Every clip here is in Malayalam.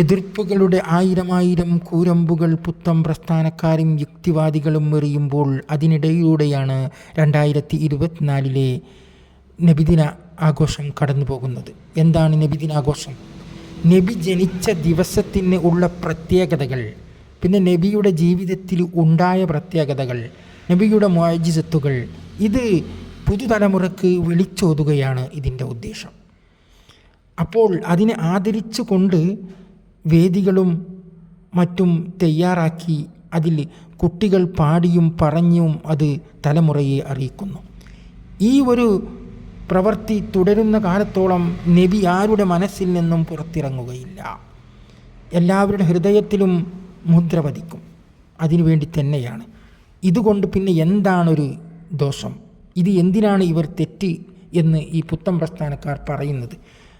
എതിർപ്പുകളുടെ ആയിരമായിരം കൂരമ്പുകൾ പുത്തം പ്രസ്ഥാനക്കാരും യുക്തിവാദികളും എറിയുമ്പോൾ അതിനിടയിലൂടെയാണ് രണ്ടായിരത്തി ഇരുപത്തിനാലിലെ നബിദിന ആഘോഷം കടന്നു പോകുന്നത് എന്താണ് നബിദിനാഘോഷം നബി ജനിച്ച ദിവസത്തിന് ഉള്ള പ്രത്യേകതകൾ പിന്നെ നബിയുടെ ജീവിതത്തിൽ ഉണ്ടായ പ്രത്യേകതകൾ നബിയുടെ മോജിസത്തുകൾ ഇത് പുതുതലമുറക്ക് വിളിച്ചോതുകയാണ് ഇതിന്റെ ഉദ്ദേശം. അപ്പോൾ അതിനെ ആദരിച്ചുകൊണ്ട് വേദികളും മറ്റും തയ്യാറാക്കി അതിൽ കുട്ടികൾ പാടിയും പറഞ്ഞും അത് തലമുറയെ അറിയിക്കുന്നു. ഈ ഒരു പ്രവൃത്തി തുടരുന്ന കാലത്തോളം നബി ആരുടെ മനസ്സിൽ നിന്നും പുറത്തിറങ്ങുകയില്ല. എല്ലാവരുടെ ഹൃദയത്തിലും മുദ്ര പതിക്കും. അതിനുവേണ്ടി തന്നെയാണ്. ഇതുകൊണ്ട് പിന്നെ എന്താണൊരു ദോഷം? ഇത് എന്തിനാണ് ഇവർ തെറ്റ് എന്ന് ഈ പുത്തൻ പ്രസ്ഥാനക്കാർ പറയുന്നത്?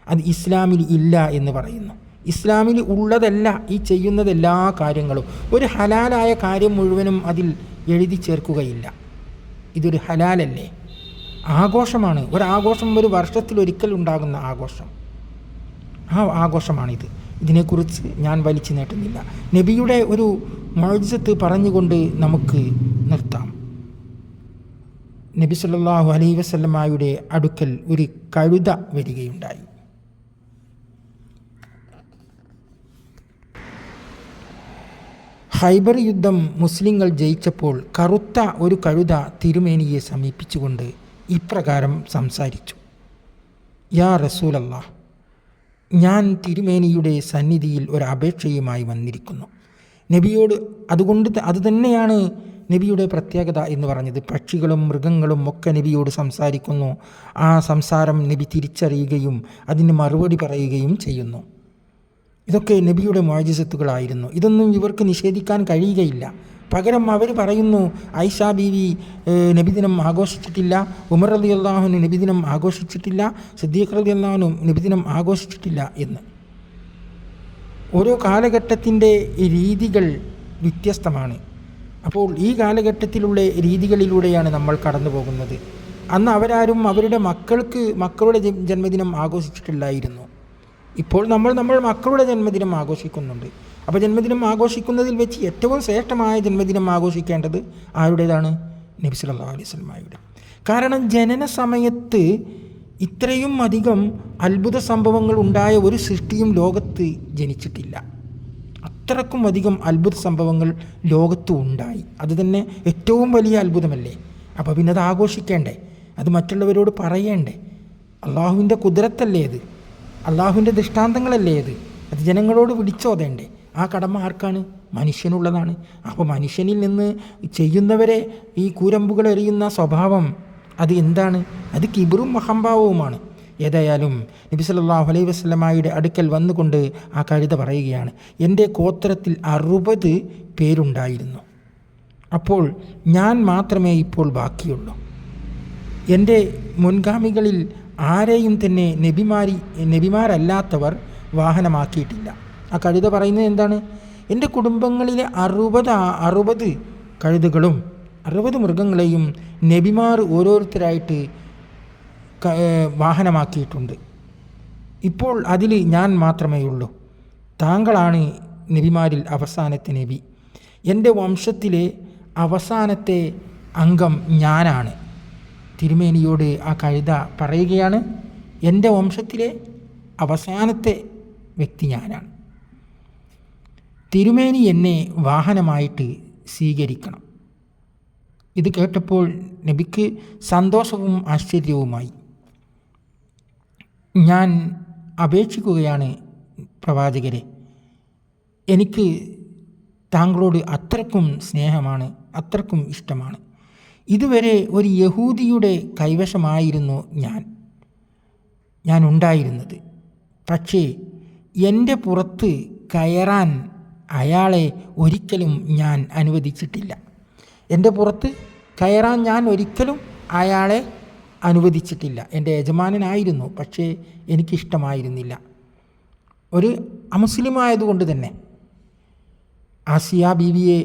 അത് ഇസ്ലാമിൽ ഇല്ല എന്ന് പറയുന്നു. ഇസ്ലാമിൽ ഉള്ളതല്ല ഈ ചെയ്യുന്നത് എല്ലാ കാര്യങ്ങളും. ഒരു ഹലാലായ കാര്യം മുഴുവനും അതിൽ എഴുതി ചേർക്കുകയില്ല. ഇതൊരു ഹലാലല്ലേ? ആഘോഷമാണ്. ഒരാഘോഷം ഒരു വർഷത്തിൽ ഒരിക്കൽ ഉണ്ടാകുന്ന ആഘോഷം. ആ ആഘോഷമാണിത്. ഇതിനെക്കുറിച്ച് ഞാൻ വലിച്ചു നീട്ടുന്നില്ല. നബിയുടെ ഒരു മൗജത്ത് പറഞ്ഞുകൊണ്ട് നമുക്ക് നിർത്താം. നബി സല്ലാഹു അലൈഹി വസല്ലമായുടെ അടുക്കൽ ഒരു കഴുത വരികയുണ്ടായി. ഹൈബർ യുദ്ധം മുസ്ലിങ്ങൾ ജയിച്ചപ്പോൾ കറുത്ത ഒരു കഴുത തിരുമേനിയെ സമീപിച്ചുകൊണ്ട് ഇപ്രകാരം സംസാരിച്ചു. യാ റസൂലല്ലാ ഞാൻ തിരുമേനിയുടെ സന്നിധിയിൽ ഒരു അപേക്ഷയുമായി വന്നിരിക്കുന്നു. നബിയോട് അതുകൊണ്ട് അതുതന്നെയാണ് അത് തന്നെയാണ് നബിയുടെ പ്രത്യേകത എന്ന് പറഞ്ഞത്. പക്ഷികളും മൃഗങ്ങളും ഒക്കെ നബിയോട് സംസാരിക്കുന്നു. ആ സംസാരം നബി തിരിച്ചറിയുകയും അതിന് മറുപടി പറയുകയും ചെയ്യുന്നു. ഇതൊക്കെ നബിയുടെ മോജിസത്തുകളായിരുന്നു. ഇതൊന്നും ഇവർക്ക് നിഷേധിക്കാൻ കഴിയുകയില്ല. പകരം അവർ പറയുന്നു ഐഷ ബീവി നബിദിനം ആഘോഷിച്ചിട്ടില്ല. ഉമർ അലി അള്ളാഹുന് നബിദിനം ആഘോഷിച്ചിട്ടില്ല. സിദ്ദീഖ് അലി അള്ളാഹുനും നബിദിനം ആഘോഷിച്ചിട്ടില്ല എന്ന്. ഓരോ കാലഘട്ടത്തിന്റെ രീതികൾ വ്യത്യസ്തമാണ്. അപ്പോൾ ഈ കാലഘട്ടത്തിലുള്ള രീതികളിലൂടെയാണ് നമ്മൾ കടന്നു പോകുന്നത് അന്ന് അവരാരും അവരുടെ മക്കൾക്ക് മക്കളുടെ ജന്മദിനം ആഘോഷിച്ചിട്ടില്ലായിരുന്നു. ഇപ്പോൾ നമ്മൾ നമ്മൾ മക്കളുടെ ജന്മദിനം ആഘോഷിക്കുന്നുണ്ട്. അപ്പോൾ ജന്മദിനം ആഘോഷിക്കുന്നതിൽ വെച്ച് ഏറ്റവും ശ്രേഷ്ഠമായ ജന്മദിനം ആഘോഷിക്കേണ്ടത് ആരുടേതാണ്? നബി സല്ലല്ലാഹു അലൈഹി വസല്ലമയുടെ. കാരണം ജനന സമയത്ത് ഇത്രയും അധികം അത്ഭുത സംഭവങ്ങൾ ഉണ്ടായ ഒരു സൃഷ്ടിയും ലോകത്ത് ജനിച്ചിട്ടില്ല. അത്രക്കും അധികം അത്ഭുത സംഭവങ്ങൾ ലോകത്ത് ഉണ്ടായി. അത് തന്നെ ഏറ്റവും വലിയ അത്ഭുതമല്ലേ? അപ്പോൾ പിന്നെ അത് ആഘോഷിക്കേണ്ടേ? അത് മറ്റുള്ളവരോട് പറയേണ്ടേ? അള്ളാഹുവിന്റെ കുതിരത്തല്ലേ അത്? അള്ളാഹുവിന്റെ ദൃഷ്ടാന്തങ്ങളല്ലേ അത് അത് ജനങ്ങളോട് വിളിച്ചോതേണ്ടേ ആ കടമ ആർക്കാണ്? മനുഷ്യനുള്ളതാണ്. അപ്പോൾ മനുഷ്യനിൽ നിന്ന് ചെയ്യുന്നവരെ ഈ കൂരമ്പുകൾ എറിയുന്ന സ്വഭാവം അത് എന്താണ്? അത് കിബറും മഹംഭാവവുമാണ് ഏതായാലും നബി സല്ലാഹു അലൈഹി വസ്ലമായുടെ അടുക്കൽ വന്നുകൊണ്ട് ആ കഴുത പറയുകയാണ്. എന്റെ ഗോത്രത്തിൽ അറുപത് പേരുണ്ടായിരുന്നു. അപ്പോൾ ഞാൻ മാത്രമേ ഇപ്പോൾ ബാക്കിയുള്ളൂ. എന്റെ മുൻഗാമികളിൽ ആരെയും തന്നെ നബിമാരി നബിമാരല്ലാത്തവർ വാഹനമാക്കിയിട്ടില്ല. ആ കഴുത പറയുന്നത് എന്താണ്? എന്റെ കുടുംബങ്ങളിലെ അറുപത് അറുപത് കഴുതുകളും അറുപത് മൃഗങ്ങളെയും നബിമാർ ഓരോരുത്തരായിട്ട് വാഹനമാക്കിയിട്ടുണ്ട്. ഇപ്പോൾ അതിൽ ഞാൻ മാത്രമേ ഉള്ളൂ. താങ്കളാണ് നബിമാരിൽ അവസാനത്തെ നബി. എന്റെ വംശത്തിലെ അവസാനത്തെ അംഗം ഞാനാണ്. തിരുമേനിയോട് ആ കഴുത പറയുകയാണ് എന്റെ വംശത്തിലെ അവസാനത്തെ വ്യക്തി ഞാനാണ്. തിരുമേനി എന്നെ വാഹനമായിട്ട് സ്വീകരിക്കണം. ഇത് കേട്ടപ്പോൾ നബിക്ക് സന്തോഷവും ആശ്ചര്യവുമായി. ഞാൻ അപേക്ഷിക്കുകയാണ് പ്രവാചകരെ. എനിക്ക് താങ്കളോട് അത്രക്കും സ്നേഹമാണ് അത്രക്കും ഇഷ്ടമാണ്. ഇതുവരെ ഒരു യഹൂദിയുടെ കൈവശമായിരുന്നു ഞാൻ. ഞാൻ ഉണ്ടായിരുന്നത്. പക്ഷേ എന്റെ പുറത്ത് കയറാൻ അയാളെ ഒരിക്കലും ഞാൻ അനുവദിച്ചിട്ടില്ല. എന്റെ പുറത്ത് കയറാൻ ഞാൻ ഒരിക്കലും അയാളെ അനുവദിച്ചിട്ടില്ല. എന്റെ യജമാനനായിരുന്നു പക്ഷേ എനിക്കിഷ്ടമായിരുന്നില്ല. ഒരു അമുസ്ലിമായതുകൊണ്ട് തന്നെ ആസിയ ബീവിയെ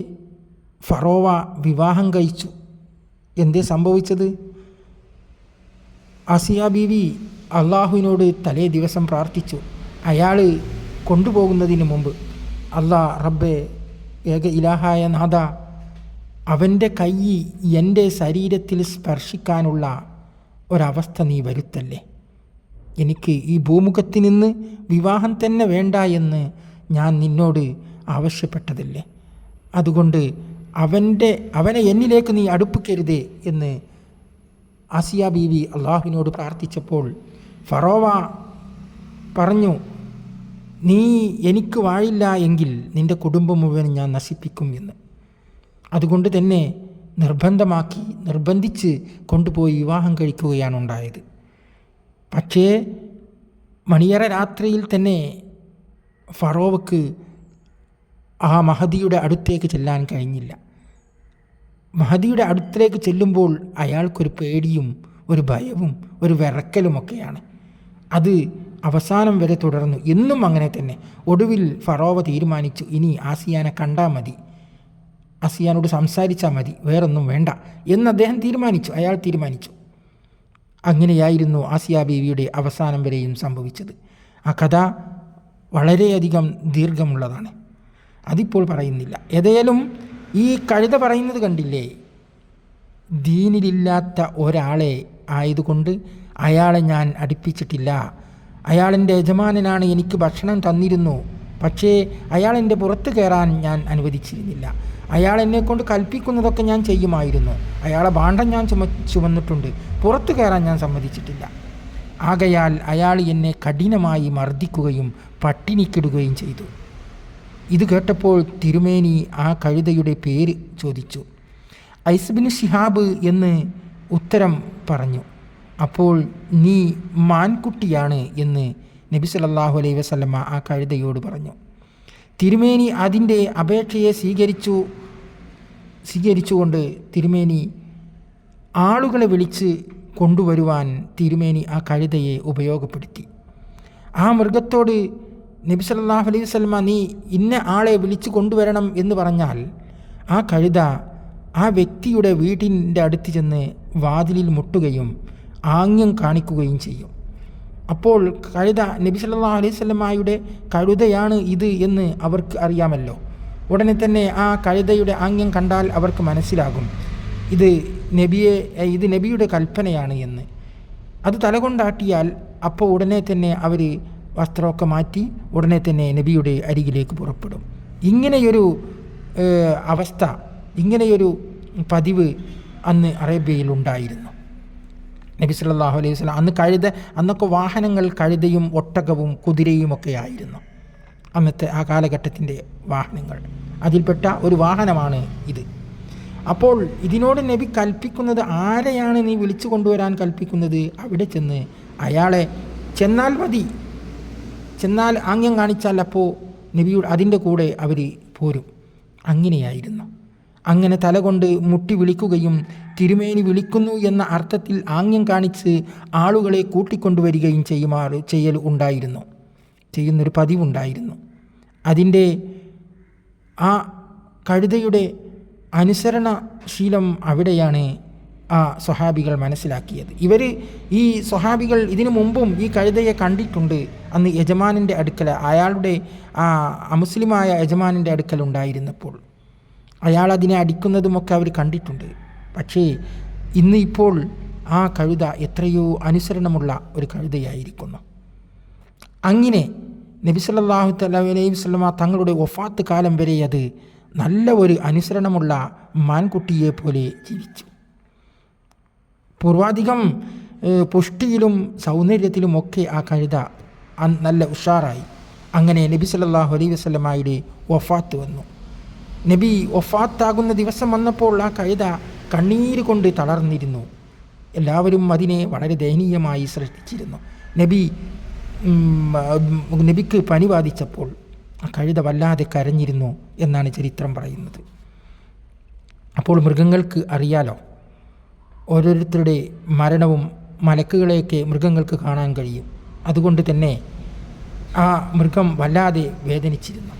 ഫറോവ വിവാഹം കഴിച്ചു. എന്തേ സംഭവിച്ചത്? ആസിയ ബീവി അള്ളാഹുവിനോട് തലേ ദിവസം പ്രാർത്ഥിച്ചു. അയാൾ കൊണ്ടുപോകുന്നതിന് മുമ്പ് അള്ളാ റബ്ബെ ഏക ഇലാഹായ നാഥ അവന്റെ കൈ എന്റെ ശരീരത്തിൽ സ്പർശിക്കാനുള്ള ഒരവസ്ഥ നീ വരുത്തല്ലേ? എനിക്ക് ഈ ഭൂമുഖത്ത് നിന്ന് വിവാഹം തന്നെ വേണ്ട എന്ന് ഞാൻ നിന്നോട് ആവശ്യപ്പെട്ടതല്ലേ? അതുകൊണ്ട് അവന്റെ അവനെ എന്നിലേക്ക് നീ അടുപ്പിക്കരുതേ എന്ന് ആസിയ ബീവി അള്ളാഹുവിനോട് പ്രാർത്ഥിച്ചപ്പോൾ ഫറോവ പറഞ്ഞു നീ എനിക്ക് വാഴില്ല എങ്കിൽ നിന്റെ കുടുംബം മുഴുവൻ ഞാൻ നശിപ്പിക്കും എന്ന്. അതുകൊണ്ട് തന്നെ നിർബന്ധമാക്കി നിർബന്ധിച്ച് കൊണ്ടുപോയി വിവാഹം കഴിക്കുകയാണ് ഉണ്ടായത്. പക്ഷേ മണിയറ രാത്രിയിൽ തന്നെ ഫറോവക്ക് ആ മഹദിയുടെ അടുത്തേക്ക് ചെല്ലാൻ കഴിഞ്ഞില്ല. മഹദിയുടെ അടുത്തേക്ക് ചെല്ലുമ്പോൾ അയാൾക്കൊരു പേടിയും ഒരു ഭയവും ഒരു വിറക്കലുമൊക്കെയാണ്. അത് അവസാനം വരെ തുടർന്നു. എന്നും അങ്ങനെ തന്നെ. ഒടുവിൽ ഫറോവ തീരുമാനിച്ചു ഇനി ആസിയാനെ കണ്ടാൽ മതി. ആസിയാനോട് സംസാരിച്ചാൽ മതി. വേറൊന്നും വേണ്ട. എന്ന് അദ്ദേഹം തീരുമാനിച്ചു. അയാൾ തീരുമാനിച്ചു. അങ്ങനെയായിരുന്നു ആസിയ ബീവിയുടെ അവസാനം വരെയും സംഭവിച്ചത്. ആ കഥ വളരെയധികം ദീർഘമുള്ളതാണ്. അതിപ്പോൾ പറയുന്നില്ല. ഏതായാലും ഈ കഴുത പറയുന്നത് കണ്ടില്ലേ? ദീനിലില്ലാത്ത ഒരാളെ ആയതുകൊണ്ട് അയാളെ ഞാൻ അടുപ്പിച്ചിട്ടില്ല. അയാളെന്റെ യജമാനനാണ് എനിക്ക് ഭക്ഷണം തന്നിരുന്നു. പക്ഷേ അയാളെന്റെ പുറത്ത് കയറാൻ ഞാൻ അനുവദിച്ചിരുന്നില്ല. അയാൾ എന്നെക്കൊണ്ട് കൽപ്പിക്കുന്നതൊക്കെ ഞാൻ ചെയ്യുമായിരുന്നു. അയാളെ ഭാണ്ഡം ഞാൻ ചുമ ചുമന്നിട്ടുണ്ട്. പുറത്തു കയറാൻ ഞാൻ സമ്മതിച്ചിട്ടില്ല. ആകയാൽ അയാൾ എന്നെ കഠിനമായി മർദ്ദിക്കുകയും പട്ടിണിക്കിടുകയും ചെയ്തു. ഇത് കേട്ടപ്പോൾ തിരുമേനി ആ കഴുതയുടെ പേര് ചോദിച്ചു. ഐസ്ബിൻ ഷിഹാബ് എന്ന് ഉത്തരം പറഞ്ഞു. അപ്പോൾ നീ മാൻകുട്ടിയാണ് എന്ന് നബി സല്ലല്ലാഹു അലൈഹി വസല്ലമ ആ കഴുതയോട് പറഞ്ഞു. തിരുമേനി അതിന്റെ അപേക്ഷയെ സ്വീകരിച്ചു സ്വീകരിച്ചുകൊണ്ട് തിരുമേനി ആളുകളെ വിളിച്ച് കൊണ്ടുവരുവാൻ തിരുമേനി ആ കഴുതയെ ഉപയോഗപ്പെടുത്തി. ആ മൃഗത്തോട് നബി സല്ലല്ലാഹു അലൈഹി വസല്ലമ നീ ഇന്ന ആളെ വിളിച്ചു കൊണ്ടുവരണം എന്ന് പറഞ്ഞാൽ ആ കഴുത ആ വ്യക്തിയുടെ വീട്ടിന്റെ അടുത്ത് ചെന്ന് വാതിലിൽ മുട്ടുകയും ആംഗ്യം കാണിക്കുകയും ചെയ്യും. അപ്പോൾ കഴുത നബി സല്ലല്ലാഹു അലൈഹി സ്വലമായുടെ കഴുതയാണ് ഇത് എന്ന് അവർക്ക് അറിയാമല്ലോ. ഉടനെ തന്നെ ആ കഴുതയുടെ ആംഗ്യം കണ്ടാൽ അവർക്ക് മനസ്സിലാകും ഇത് നബിയെ ഇത് നബിയുടെ കൽപ്പനയാണ് എന്ന്. അത് തലകൊണ്ടാട്ടിയാൽ അപ്പോൾ ഉടനെ തന്നെ അവർ വസ്ത്രമൊക്കെ മാറ്റി ഉടനെ തന്നെ നബിയുടെ അരികിലേക്ക് പുറപ്പെടും. ഇങ്ങനെയൊരു അവസ്ഥ ഇങ്ങനെയൊരു പതിവ് അന്ന് അറേബ്യയിൽ ഉണ്ടായിരുന്നു. നബി സല്ലല്ലാഹു അലൈഹി വസ്ലാം അന്ന് കഴുത അന്നൊക്കെ വാഹനങ്ങൾ കഴുതയും ഒട്ടകവും കുതിരയും ഒക്കെ ആയിരുന്നു. അന്നത്തെ ആ കാലഘട്ടത്തിന്റെ വാഹനങ്ങൾ. അതിൽപ്പെട്ട ഒരു വാഹനമാണ് ഇത്. അപ്പോൾ ഇതിനോട് നബി കൽപ്പിക്കുന്നത് ആരെയാണ് നീ വിളിച്ചു കൊണ്ടുവരാൻ കൽപ്പിക്കുന്നത്? അവിടെ ചെന്ന് അയാളെ ചെന്നാൽ മതി. ചെന്നാൽ ആംഗ്യം കാണിച്ചാൽ അപ്പോൾ നബിയുടെ അതിന്റെ കൂടെ അവർ പോരും. അങ്ങനെയായിരുന്നു. അങ്ങനെ തലകൊണ്ട് മുട്ടി വിളിക്കുകയും തിരുമേനി വിളിക്കുന്നു എന്ന അർത്ഥത്തിൽ ആംഗ്യം കാണിച്ച് ആളുകളെ കൂട്ടിക്കൊണ്ടുവരികയും ചെയ്യുമാർ ചെയ്യൽ ഉണ്ടായിരുന്നു. ചെയ്യുന്നൊരു പതിവുണ്ടായിരുന്നു. അതിന്റെ ആ കഴുതയുടെ അനുസരണശീലം അവിടെയാണ് ആ സ്വഹാബികൾ മനസ്സിലാക്കിയത്. ഇവർ ഈ സ്വഹാബികൾ ഇതിനു മുമ്പും ഈ കഴുതയെ കണ്ടിട്ടുണ്ട്. അന്ന് യജമാനിന്റെ അടുക്കൽ അയാളുടെ ആ അമുസ്ലിമായ യജമാനിന്റെ അടുക്കൽ ഉണ്ടായിരുന്നപ്പോൾ. അയാൾ അതിനെ അടിക്കുന്നതുമൊക്കെ അവർ കണ്ടിട്ടുണ്ട്. പക്ഷേ ഇന്ന് ഇപ്പോൾ ആ കഴുത എത്രയോ അനുസരണമുള്ള ഒരു കഴുതയായിരിക്കുന്നു. അങ്ങനെ നബി സല്ലല്ലാഹു വസ്ലമ തങ്ങളുടെ ഒഫാത്ത് കാലം വരെ അത് നല്ല ഒരു അനുസരണമുള്ള മാൻകുട്ടിയെ പോലെ ജീവിച്ചു. പൂർവാധികം പുഷ്ടിയിലും സൗന്ദര്യത്തിലുമൊക്കെ ആ കഴുത നല്ല ഉഷാറായി. അങ്ങനെ നബി സല്ലാഹു അലൈ വസ്ലമായുടെ വഫാത്ത് വന്നു. നബി വഫാത്താകുന്ന ദിവസം വന്നപ്പോൾ ആ കഴുത കണ്ണീര് കൊണ്ട് തളർന്നിരുന്നു. എല്ലാവരും അതിനെ വളരെ ദയനീയമായി സൃഷ്ടിച്ചിരുന്നു നബി നബിക്ക് പനി ബാധിച്ചപ്പോൾ ആ കഴുത വല്ലാതെ കരഞ്ഞിരുന്നു എന്നാണ് ചരിത്രം പറയുന്നത്. അപ്പോൾ മൃഗങ്ങൾക്ക് അറിയാലോ ഓരോരുത്തരുടെ മരണവും മലക്കുകളെയൊക്കെ മൃഗങ്ങൾക്ക് കാണാൻ കഴിയും. അതുകൊണ്ട് തന്നെ ആ മൃഗം വല്ലാതെ വേദനിച്ചിരുന്നു.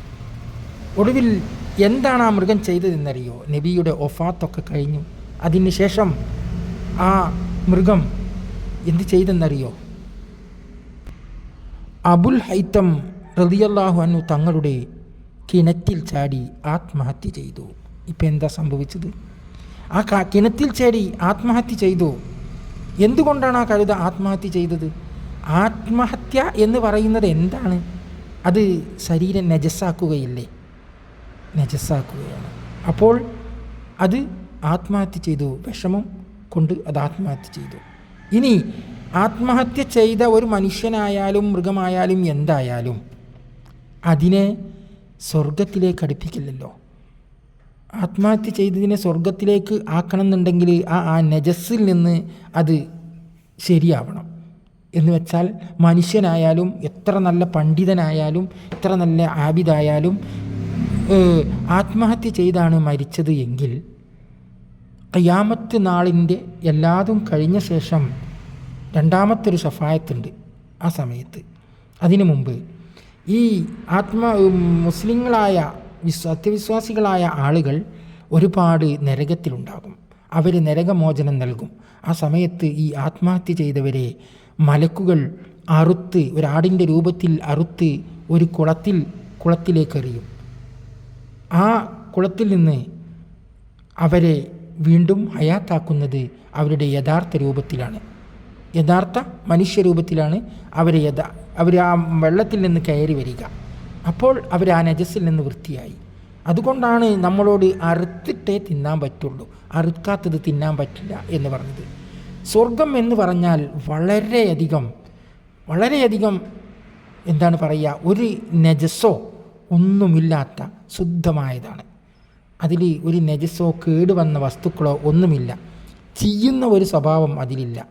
ഒടുവിൽ എന്താണ് ആ മൃഗം ചെയ്തതെന്നറിയോ? നബിയുടെ ഒഫാത്തൊക്കെ കഴിഞ്ഞു. അതിന് ശേഷം ആ മൃഗം എന്ത് ചെയ്തെന്നറിയോ? അബുൽ ഹൈത്തം റതിയല്ലാഹു അനു തങ്ങളുടെ കിണറ്റിൽ ചാടി ആത്മഹത്യ ചെയ്തു. ഇപ്പം എന്താ സംഭവിച്ചത്? ആ കിണറ്റിൽ ചേടി ആത്മഹത്യ ചെയ്തു. എന്തുകൊണ്ടാണ് ആ കഴുത ആത്മഹത്യ ചെയ്തത്? ആത്മഹത്യ എന്ന് പറയുന്നത് എന്താണ്? അത് ശരീരം നജസ്സാക്കുകയില്ലേ? നജസ്സാക്കുകയാണ്. അപ്പോൾ അത് ആത്മഹത്യ ചെയ്തു. വിഷമം കൊണ്ട് അത് ആത്മഹത്യ ചെയ്തു. ഇനി ആത്മഹത്യ ചെയ്ത ഒരു മനുഷ്യനായാലും മൃഗമായാലും എന്തായാലും അതിനെ സ്വർഗത്തിലേക്ക് അടുപ്പിക്കില്ലല്ലോ. ആത്മഹത്യ ചെയ്തതിനെ സ്വർഗത്തിലേക്ക് ആക്കണമെന്നുണ്ടെങ്കിൽ ആ ആ നജസ്സിൽ നിന്ന് അത് ശരിയാവണം. എന്ന് വെച്ചാൽ മനുഷ്യനായാലും എത്ര നല്ല പണ്ഡിതനായാലും എത്ര നല്ല ആബിദായാലും ആത്മഹത്യ ചെയ്താണ് മരിച്ചത് എങ്കിൽ ഖിയാമത്ത് നാളിന്റെ എല്ലാതും കഴിഞ്ഞ ശേഷം രണ്ടാമത്തെ ഒരു സഫായത്തുണ്ട് ആ സമയത്ത്. അതിനു മുമ്പ് ഈ ആത്മ മുസ്ലിങ്ങളായ സത്യവിശ്വാസികളായ ആളുകൾ ഒരുപാട് നരകത്തിലുണ്ടാകും. അവർ നരകമോചനം നൽകും. ആ സമയത്ത് ഈ ആത്മഹത്യ ചെയ്തവരെ മലക്കുകൾ അറുത്ത് ഒരാടിന്റെ രൂപത്തിൽ അറുത്ത് ഒരു കുളത്തിൽ കുളത്തിലേക്ക് എറിയും ആ കുളത്തിൽ നിന്ന് അവരെ വീണ്ടും ഹയാത്താക്കുന്നത് അവരുടെ യഥാർത്ഥ രൂപത്തിലാണ്. യഥാർത്ഥ മനുഷ്യരൂപത്തിലാണ് അവരെ യഥാ അവർ ആ വെള്ളത്തിൽ നിന്ന് കയറി വരിക. അപ്പോൾ അവർ ആ നജസ്സിൽ നിന്ന് വൃത്തിയായി. അതുകൊണ്ടാണ് നമ്മളോട് അറുത്തിട്ടേ തിന്നാൻ പറ്റുള്ളൂ. അറുക്കാത്തത് തിന്നാൻ പറ്റില്ല എന്ന് പറഞ്ഞത്. സ്വർഗം എന്ന് പറഞ്ഞാൽ വളരെയധികം വളരെയധികം എന്താണ് പറയുക ഒരു നജസ്സോ ഒന്നുമില്ലാത്ത ശുദ്ധമായതാണ്. അതിൽ ഒരു നജസ്സോ കേടുവന്ന വസ്തുക്കളോ ഒന്നുമില്ല. ചെയ്യുന്ന ഒരു സ്വഭാവം അതിലില്ല.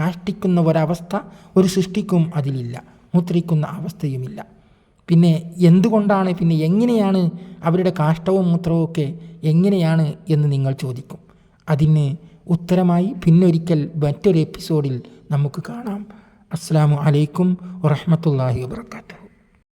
കാഷ്ടിക്കുന്ന ഒരവസ്ഥ ഒരു സൃഷ്ടിക്കും അതിലില്ല. മൂത്രിക്കുന്ന അവസ്ഥയുമില്ല. പിന്നെ എന്തുകൊണ്ടാണ് പിന്നെ എങ്ങനെയാണ് അവരുടെ കാഷ്ടവും മൂത്രവും ഒക്കെ എങ്ങനെയാണ് എന്ന് നിങ്ങൾ ചോദിക്കും. അതിന് ഉത്തരമായി പിന്നൊരിക്കൽ മറ്റൊരു എപ്പിസോഡിൽ നമുക്ക് കാണാം. അസ്സാം വലൈക്കും വറഹമത്തല്ലാഹി വാബർക്കാത്തു